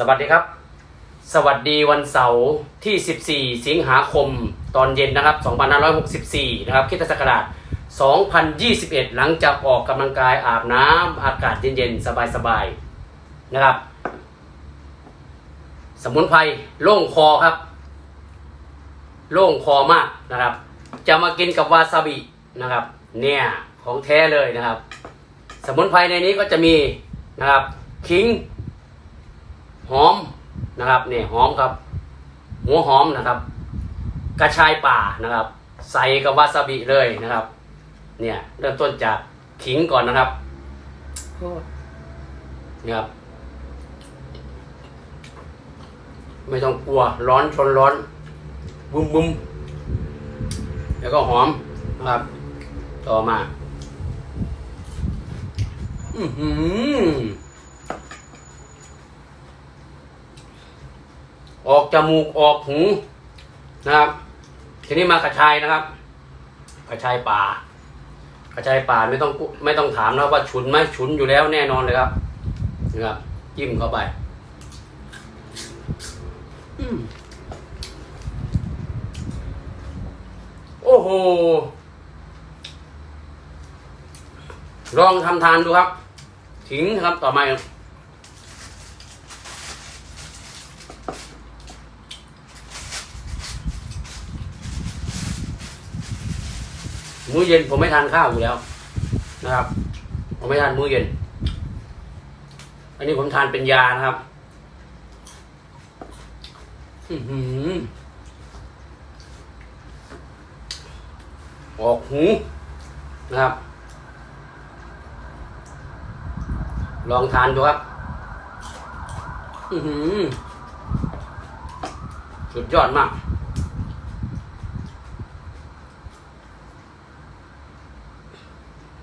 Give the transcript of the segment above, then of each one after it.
สวัสดีครับ สวัสดีวันเสาร์ที่ 14 สิงหาคมตอนเย็นนะครับ 2564 นะครับคิดศักราช2021 หลังจากออกกำลังกายอาบน้ำอากาศเย็นๆ สบายๆ นะครับ สมุนไพรโล่งคอครับ โล่งคอมากนะครับ จะมากินกับวาซาบินะครับ เนี่ยของแท้เลยนะครับ สมุนไพรในนี้ก็จะมีนะครับขิง หอมนะครับเนี่ยหอมครับ หัวหอมนะครับ กระชายป่านะครับ ใส่กับวาซาบิเลยนะครับ เนี่ยเริ่มต้นจากขิงก่อนนะครับนี่ครับ ไม่ต้องกลัวร้อนชนร้อนบุ้มบุ้มแล้วก็หอมนะครับ ต่อมา อือหือ ออกจมูกออกหูนะครับ ทีนี้มากระชายนะครับ กระชายป่า กระชายป่าไม่ต้องไม่ต้องถามนะว่าฉุนไหมฉุนอยู่แล้วแน่นอนเลยครับนะครับจิ้มเข้าไปโอ้โห ลองทำทานดูครับถิงครับต่อมาครับ มื้อเย็นผมไม่ทานข้าวอยู่แล้ว นะครับ ผมไม่ทานมื้อเย็น อันนี้ผมทานเป็นยานะครับอื้อหือออกหูนะครับ ลองทานดูครับอื้อหือสุดยอดมาก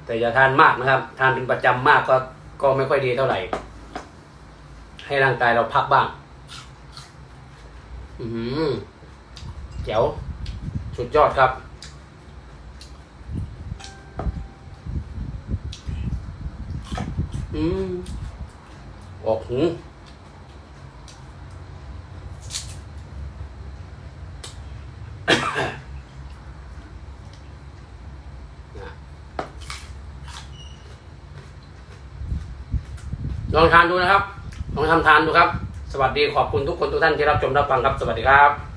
แต่อย่าทานมากนะครับ ทานเป็นประจำมากก็ก็ไม่ค่อยดีเท่าไหร่ ให้ร่างกายเราพักบ้าง อือหือเจ๋วสุดยอดครับ อืมออกหูนะ ลองทานดูนะครับ ลองทำทานดูครับ สวัสดีขอบคุณทุกคนทุกท่านที่รับชมรับฟังครับ สวัสดีครับ